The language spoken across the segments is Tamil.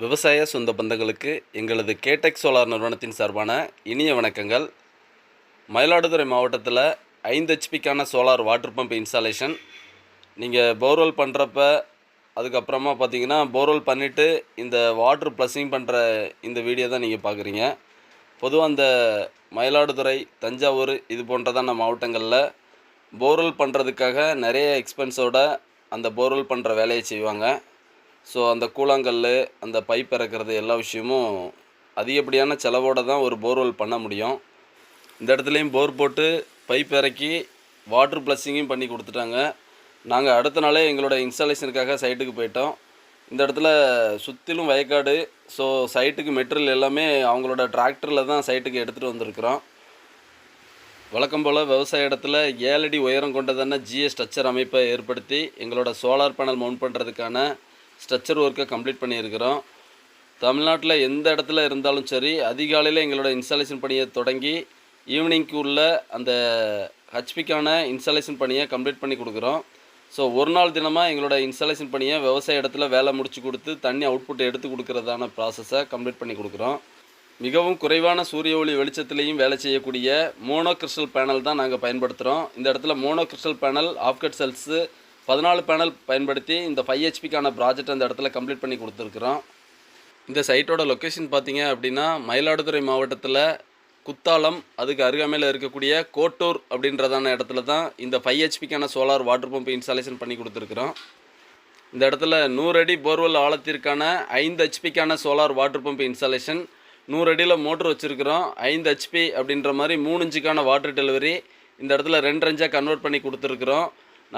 விவசாய சொந்த பந்தங்களுக்கு எங்களது கேடெக் சோலார் நிறுவனத்தின் சார்பான இனிய வணக்கங்கள். மயிலாடுதுறை மாவட்டத்தில் ஐந்து ஹெச்பிக்கான சோலார் வாட்டர் பம்ப் இன்ஸ்டாலேஷன் நீங்கள் போர்வெல் பண்ணுறப்ப அதுக்கப்புறமா பார்த்தீங்கன்னா போர்வெல் பண்ணிவிட்டு இந்த வாட்டர் ப்ளஸிங் பண்ணுற இந்த வீடியோ தான் நீங்கள் பார்க்குறீங்க பொதுவாக அந்த மயிலாடுதுறை தஞ்சாவூர் இது போன்றதான மாவட்டங்களில் போர்வெல் பண்ணுறதுக்காக நிறைய எக்ஸ்பென்ஸோட அந்த போர்வெல் பண்ணுற வேலையை செய்வாங்க. ஸோ அந்த கூழாங்கல் அந்த பைப் இறக்குறது எல்லா விஷயமும் அதிகப்படியான செலவோடு தான் ஒரு போர்வெல் பண்ண முடியும். இந்த இடத்துலையும் போர் போட்டு பைப் இறக்கி வாட்ரு ப்ளஸ்ஸிங்கும் பண்ணி கொடுத்துட்டாங்க. நாங்கள் அடுத்த நாளே எங்களோட இன்ஸ்டாலேஷனுக்காக சைட்டுக்கு போயிட்டோம். இந்த இடத்துல சுற்றிலும் வயக்காடு ஸோ சைட்டுக்கு மெட்டீரியல் எல்லாமே அவங்களோட டிராக்டரில் தான் சைட்டுக்கு எடுத்துகிட்டு வந்திருக்கிறோம். வழக்கம் போல் விவசாய இடத்துல ஏழடி உயரம் கொண்டதான ஜிஎஸ் ஸ்ட்ரக்சர் அமைப்பை ஏற்படுத்தி எங்களோட சோலார் பேனல் மவுண்ட் பண்ணுறதுக்கான ஸ்ட்ரக்சர் ஒர்க்கை கம்ப்ளீட் பண்ணியிருக்கிறோம். தமிழ்நாட்டில் எந்த இடத்துல இருந்தாலும் சரி அதிகாலையில் எங்களோட இன்ஸ்டாலேஷன் பணியை தொடங்கி ஈவினிங்க்கு உள்ள அந்த ஹச்பிக்கான இன்ஸ்டாலேஷன் பணியை கம்ப்ளீட் பண்ணி கொடுக்குறோம். ஸோ ஒரு நாள் தினமாக எங்களோட இன்ஸ்டாலேஷன் பணியை விவசாய இடத்துல வேலை முடிச்சு கொடுத்து தண்ணி அவுட்புட் எடுத்து கொடுக்கறதான ப்ராசஸை கம்ப்ளீட் பண்ணி கொடுக்குறோம். மிகவும் குறைவான சூரிய ஒளி வெளிச்சத்துலேயும் வேலை செய்யக்கூடிய மோனோ கிறிஸ்டல் பேனல் தான் நாங்கள் பயன்படுத்துகிறோம் இந்த இடத்துல mono crystal panel half cut cells பதினாலு பேனல் பயன்படுத்தி இந்த ஃபைவ் ஹெச்பிக்கான ப்ராஜெக்ட் அந்த இடத்துல கம்ப்ளீட் பண்ணி கொடுத்துருக்குறோம். இந்த சைட்டோட லொக்கேஷன் பார்த்தீங்க அப்படின்னா மயிலாடுதுறை மாவட்டத்தில் குத்தாலம் அதுக்கு அருகாமையில் இருக்கக்கூடிய கோட்டூர் அப்படின்றதான இடத்துல தான் இந்த ஃபைவ் ஹெச்பிக்கான சோலார் வாட்டர் பம்ப் இன்ஸ்டாலேஷன் பண்ணி கொடுத்துருக்குறோம். இந்த இடத்துல நூறு அடி போர்வெல் ஆழத்திற்கான ஐந்து ஹெச்பிக்கான சோலார் வாட்டர் பம்ப் இன்ஸ்டாலேஷன் நூறு அடியில் மோட்ரு வச்சுருக்கிறோம். ஐந்து ஹெச்பி அப்படின்ற மாதிரி மூணு இன்ச்சுக்கான வாட்டர் டெலிவரி இந்த இடத்துல ரெண்டு ரெஞ்சாக கன்வெர்ட் பண்ணி கொடுத்துருக்குறோம்.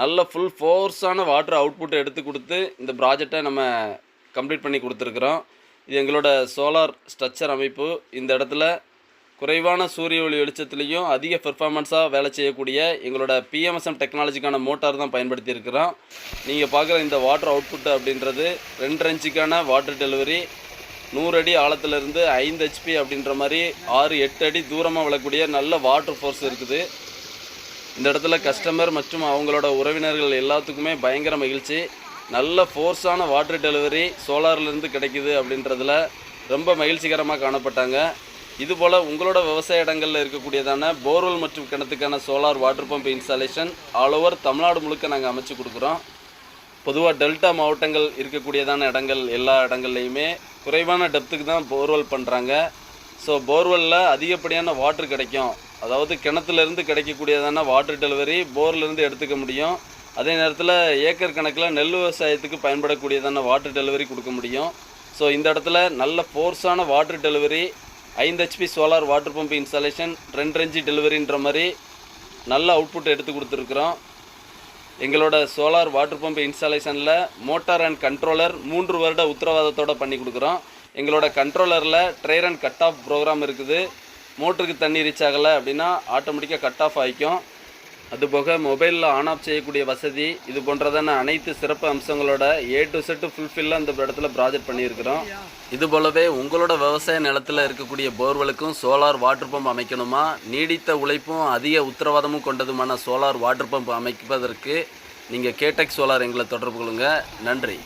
நல்ல ஃபுல் ஃபோர்ஸான வாட்டர் அவுட்புட் எடுத்து கொடுத்து இந்த ப்ராஜெக்டை நம்ம கம்ப்ளீட் பண்ணி கொடுத்துருக்குறோம். இது எங்களோட சோலார் ஸ்ட்ரக்சர் அமைப்பு. இந்த இடத்துல குறைவான சூரிய ஒளி வெளிச்சத்துலேயும் அதிக பெர்ஃபார்மன்ஸாக வேலை செய்யக்கூடிய எங்களோட பிஎம்எஸ்எம் டெக்னாலஜிக்கான மோட்டார் தான் பயன்படுத்தி இருக்கிறோம் நீங்கள் பார்க்குற இந்த வாட்டர் அவுட்புட் அப்படின்றது ரெண்டு இன்ச்சுக்கான வாட்டர் டெலிவரி நூறு அடி ஆழத்துலேருந்து ஐந்து ஹெச்பி அப்படின்ற மாதிரி ஆறு எட்டு அடி தூரமாக விழக்கூடிய நல்ல வாட்டர் ஃபோர்ஸ் இருக்குது. இந்த இடத்துல கஸ்டமர் மற்றும் அவங்களோட உறவினர்கள் எல்லாத்துக்குமே பயங்கர மகிழ்ச்சி. நல்ல ஃபோர்ஸான வாட்டர் டெலிவரி சோலார்லேருந்து கிடைக்குது அப்படின்றதுல ரொம்ப மகிழ்ச்சிகரமாக காணப்பட்டாங்க. இதுபோல் உங்களோட விவசாய இடங்களில் இருக்கக்கூடியதான போர்வெல் மற்றும் கிணத்துக்கான solar water pump installation all over Tamil Nadu முழுக்க நாங்கள் அமைச்சு கொடுக்குறோம். பொதுவாக டெல்டா மாவட்டங்கள் இருக்கக்கூடியதான இடங்கள் எல்லா இடங்கள்லையுமே குறைவான டெப்த்துக்கு தான் போர்வெல் பண்ணுறாங்க ஸோ போர்வெல்லில் அதிகப்படியான வாட்டர் கிடைக்கும். அதாவது கிணத்துலேருந்து கிடைக்கக்கூடியதான வாட்டர் டெலிவரி போர்லேருந்து எடுத்துக்க முடியும். அதே நேரத்தில் ஏக்கர் கணக்கில் நெல் விவசாயத்துக்கு பயன்படக்கூடியதான வாட்டர் டெலிவரி கொடுக்க முடியும். ஸோ இந்த இடத்துல நல்ல ஃபோர்ஸான வாட்டர் டெலிவரி ஐந்து HP solar water pump installation ரெண்டு ரெஞ்சி டெலிவரின்ற மாதிரி நல்ல அவுட்புட் எடுத்து கொடுத்துருக்குறோம். எங்களோட சோலார் வாட்டர் பம்ப் இன்ஸ்டாலேஷனில் மோட்டார் அண்ட் கண்ட்ரோலர் மூன்று வருட உத்தரவாதத்தோட பண்ணி கொடுக்குறோம். எங்களோட கண்ட்ரோலரில் dryer and cut off program இருக்குது மோட்டருக்கு தண்ணி ரீச் ஆகலை அப்படின்னா ஆட்டோமேட்டிக்காக கட் ஆஃப் ஆகிக்கும் அதுபோக மொபைலில் ஆன் ஆஃப் செய்யக்கூடிய வசதி இது போன்றதான அனைத்து சிறப்பு அம்சங்களோட ஏ டு செட்டு ஃபுல்ஃபில்லாக இந்த இடத்துல ப்ராஜெக்ட் பண்ணியிருக்கிறோம். இது போலவே உங்களோட விவசாய நிலத்தில் இருக்கக்கூடிய போர்வெலுக்கும் சோலார் வாட்டர் பம்ப் அமைக்கணுமா? நீடித்த உழைப்பும் அதிக உத்தரவாதமும் கொண்டதுமான சோலார் வாட்டர் பம்ப் அமைப்பதற்கு நீங்கள் கேடெக் சோலார் எங்களை தொடர்பு கொள்ளுங்கள் நன்றி.